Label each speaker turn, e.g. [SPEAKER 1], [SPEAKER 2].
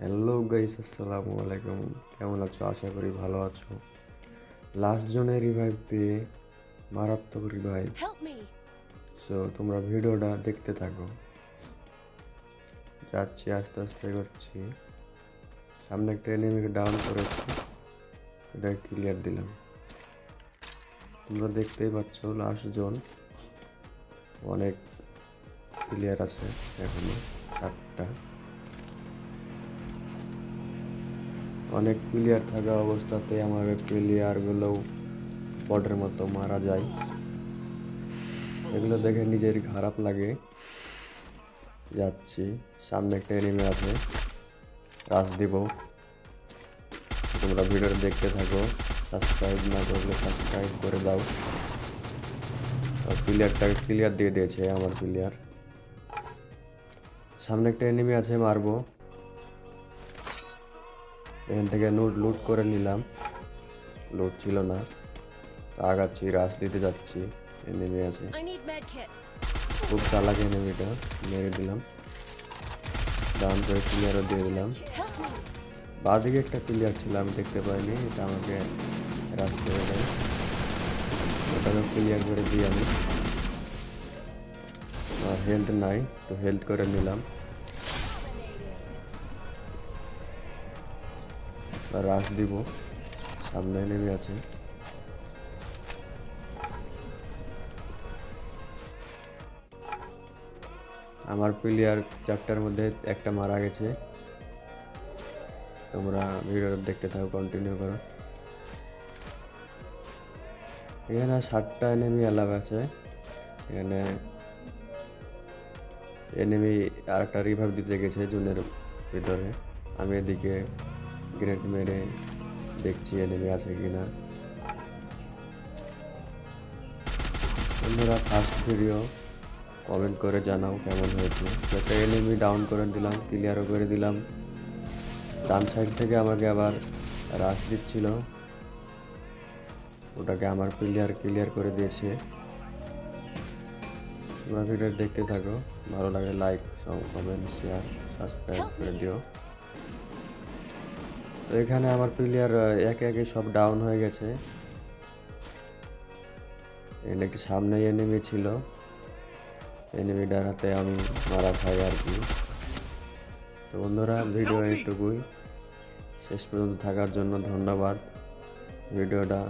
[SPEAKER 1] Hello guys আসসালামু আলাইকুম। কেমন আছো? আশা করি ভালো আছো। লাস্ট জনে রিভাইভ পেয়ে মারাত্মক রিভাইভ সো তোমরা ভিডিওটা দেখতে থাকো। যাচ্ছি আস্তে আস্তে এগোচ্ছি। সামনে একটা এনিমিকে ডাউন করেছি। এটা ক্লিয়ার দিলাম। তোমরা দেখতেই পাচ্ছ লাস্ট জোন অনেক ক্লিয়ার আছে এখনও সাতটা। অনেক প্লেয়ার থাকা অবস্থাতে আমার প্লেয়ারগুলোও বটের মতো মারা যায়। এগুলো দেখে নিজেরই খারাপ লাগে। যাচ্ছি, সামনে একটা এনিমে আছে রাস দিব তোমরা ভিডিওটা দেখতে থাকো সাবস্ক্রাইব না করলে সাবস্ক্রাইব করে দাও। প্লেয়ারটাকে ক্লিয়ার দিয়ে দিয়েছে আমার প্লেয়ার সামনে একটা এনিমি আছে মারবো। এখান থেকে লুট লুট করে নিলাম। লুট ছিল না। তা আগাচ্ছি রাস দিতে যাচ্ছি। এনিমি আছে. খুব চালাক এনিমিটা মেরে দিলাম। ডাউন করে ক্লিয়ারও দিয়ে দিলাম! বাঁদিকে একটা প্লেয়ার ছিল আমি দেখতে পাইনি। এটা আমাকে রাস করে দেয়। ওটাকে ক্লিয়ার করে দিই আমি। হেলথ নাই তো হেলথ করে নিলাম। রাস দিব। সামনে নেমে আছে। আমার প্লেয়ার চারটার মধ্যে একটা মারা গেছে। তোমরা ভিডিও দেখতে থাকো কন্টিনিউ করো। এখানে ষাটটা এনেমি অ্যালাভ আছে। এখানে এনেমি আর একটা রিভাইভ দিতে গেছে জুনের ভিতরে। আমি এদিকে গ্রেনেড মেরে দেখছি এনিমি আছে কিনা বন্ধুরা ফার্স্ট ভিডিও কমেন্ট করে জানাও কেমন হয়েছে যাতে এনিমি ডাউন করে দিলাম ক্লিয়ারও করে দিলাম ডান সাইড থেকে আমাকে আবার রাশ দিচ্ছিল ওটাকে আমার প্লেয়ার ক্লিয়ার করে দিয়েছে তোমরা ভিডিও দেখতে থাকো ভালো লাগে লাইক কমেন্ট শেয়ার সাবস্ক্রাইব করে দিও তো এখানে আমার প্লেয়ার একে একে সব ডাউন হয়ে গেছে। এখানে একটি সামনে এনিমি ছিল। এনিমিটার হাতে আমি মারা খাই আর কি। তো বন্ধুরা ভিডিও এইটুকুই শেষ পর্যন্ত থাকার জন্য ধন্যবাদ। ভিডিওটা